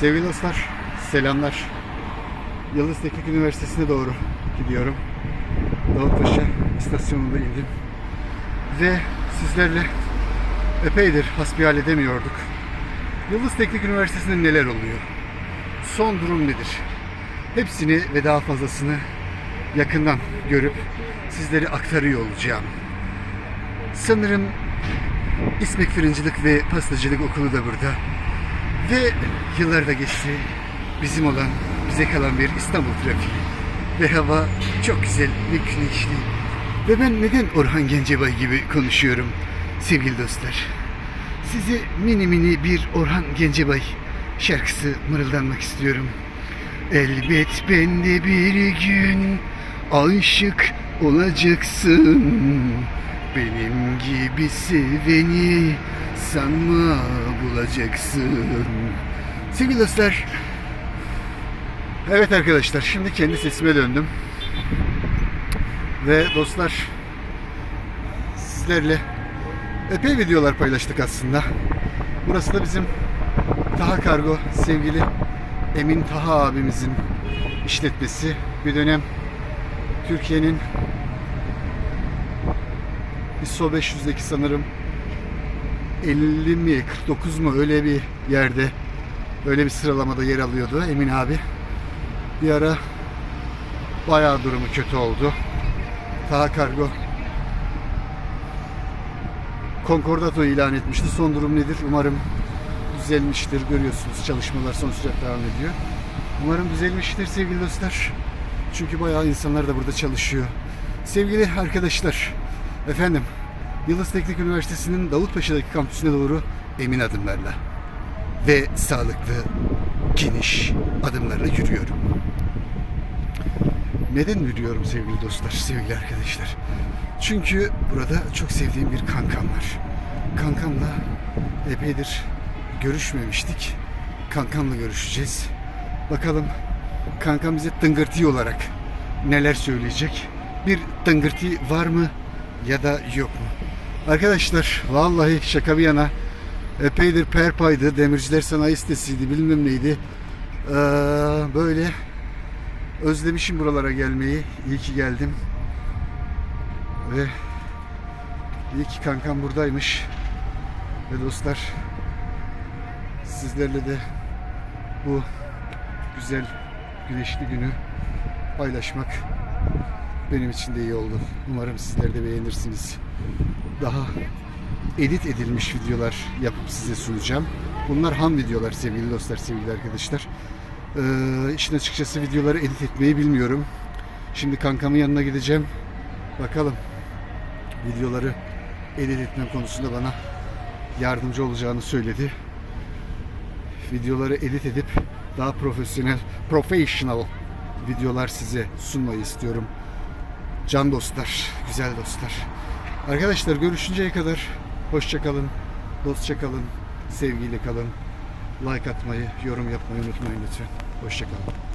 Sevgili dostlar, selamlar. Yıldız Teknik Üniversitesi'ne doğru gidiyorum. Davutpaşa istasyonunda indim. Ve sizlerle epeydir hasbihal edemiyorduk. Yıldız Teknik Üniversitesi'nde neler oluyor? Son durum nedir? Hepsini ve daha fazlasını yakından görüp sizlere aktarıyor olacağım. Sanırım İsmek Fırıncılık ve Pastacılık Okulu da burada. Ve yıllar da geçti. Bizim olan, bize kalan bir İstanbul trafiği. Ve hava çok güzel ve güneşli. Ve ben neden Orhan Gencebay gibi konuşuyorum sevgili dostlar? Size mini mini bir Orhan Gencebay şarkısı mırıldanmak istiyorum. Elbet ben de bir gün aşık olacaksın. Benim gibi seveni sanma bulacaksın. Sevgili dostlar. Evet arkadaşlar şimdi kendi sesime döndüm. Ve dostlar sizlerle epey videolar paylaştık aslında. Burası da bizim Taha Kargo sevgili Emin Taha abimizin işletmesi. Bir dönem Türkiye'nin ISO 500'deki sanırım 50 mi 49 mu öyle bir yerde öyle bir sıralamada yer alıyordu Emin abi. Bir ara bayağı durumu kötü oldu. Taha Kargo Concordato ilan etmişti. Son durum nedir? Umarım düzelmiştir. Görüyorsunuz çalışmalar son sürat devam ediyor. Umarım düzelmiştir sevgili dostlar. Çünkü bayağı insanlar da burada çalışıyor. Sevgili arkadaşlar, efendim Yıldız Teknik Üniversitesi'nin Davutpaşa'daki kampüsüne doğru emin adımlarla ve sağlıklı, geniş adımlarla yürüyorum. Neden yürüyorum sevgili dostlar, sevgili arkadaşlar? Çünkü burada çok sevdiğim bir kankam var. Kankamla epeydir görüşmemiştik. Kankamla görüşeceğiz. Bakalım kankam bize tıngırtı olarak neler söyleyecek? Bir tıngırtı var mı ya da yok mu? Arkadaşlar vallahi şaka bir yana epeydir perpaydı. Demirciler Sanayi Sitesi'ydi bilmem neydi. Ee, böyle özlemişim buralara gelmeyi. İyi ki geldim. Ve iyi ki kankam buradaymış. Ve dostlar sizlerle de bu güzel güneşli günü paylaşmak benim için de iyi oldu. Umarım sizler de beğenirsiniz. Daha edit edilmiş videolar yapıp size sunacağım. Bunlar ham videolar sevgili dostlar, sevgili arkadaşlar. Ee, işin açıkçası videoları edit etmeyi bilmiyorum. Şimdi kankamın yanına gideceğim. Bakalım videoları edit etmem konusunda bana yardımcı olacağını söyledi. Videoları edit edip daha profesyonel, professional videolar size sunmayı istiyorum. Can dostlar, güzel dostlar. Arkadaşlar görüşünceye kadar hoşça kalın, dostça kalın, sevgiyle kalın. Like atmayı, yorum yapmayı unutmayın lütfen. Hoşça kalın.